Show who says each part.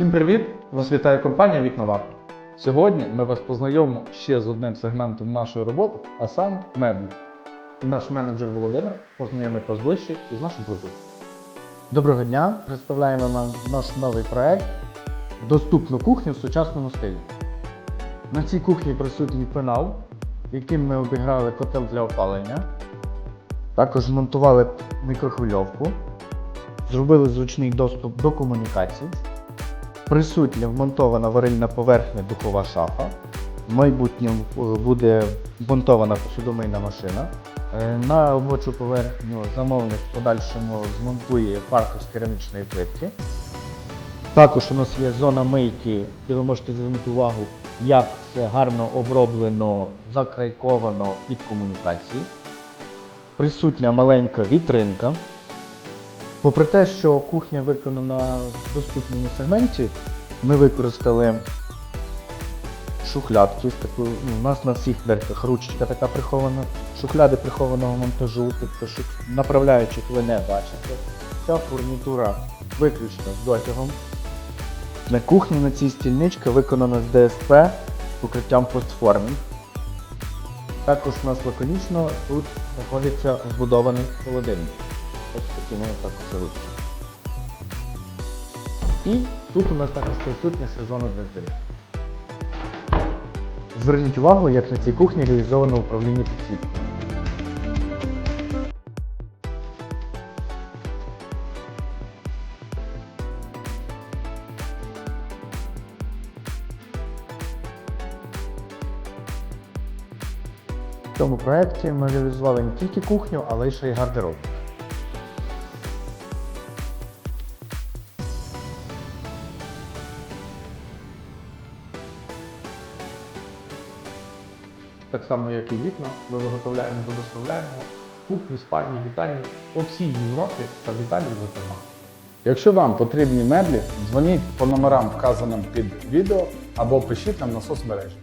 Speaker 1: Всім привіт! Вас вітає компанія Вікновар. Сьогодні ми вас познайомимо ще з одним сегментом нашої роботи, а саме меблі. Наш менеджер Володимир познайомить вас ближче із нашим продуктом.
Speaker 2: Доброго дня! Представляємо вам наш новий проект Доступну кухню в сучасному стилі. На цій кухні присутній пенал, яким ми обіграли котел для опалення. Також змонтували мікрохвильовку, зробили зручний доступ до комунікацій. Присутня вмонтована варильна поверхня духова шафа. В майбутньому е, буде вмонтована посудомийна машина. Е, На робочу поверхню замовник в подальшому змонтує парку з керамічної плитки. Також у нас є зона мийки, де ви можете звернути увагу, як все гарно оброблено, закрайковано під комунікації. Присутня маленька вітринка. Попри те, що кухня виконана в доступному сегменті, ми використали шухлядки. Таку, ну, у нас на всіх дверках ручка така прихована, шухляди прихованого монтажу, тобто що направляючих ви не бачите. Ця фурнітура виключно з дотягом. На кухні на цій стільничка виконана з ДСП з покриттям постформінг. Також у нас лаконічно тут знаходиться вбудований холодильник. Ось такими також ручки. І тут у нас також присутня сезонна зимі. Зверніть увагу, як на цій кухні реалізовано управління підсвіткою. В цьому проєкті ми реалізували не тільки кухню, але й ще й гардероб.
Speaker 1: Так само, як і вікна, ми виготовляємо та доставляємо Іспанії, в Італії, по всій Європі та в Італії зокрема. Якщо вам потрібні меблі, дзвоніть по номерам, вказаним під відео, або пишіть нам на соцмережі.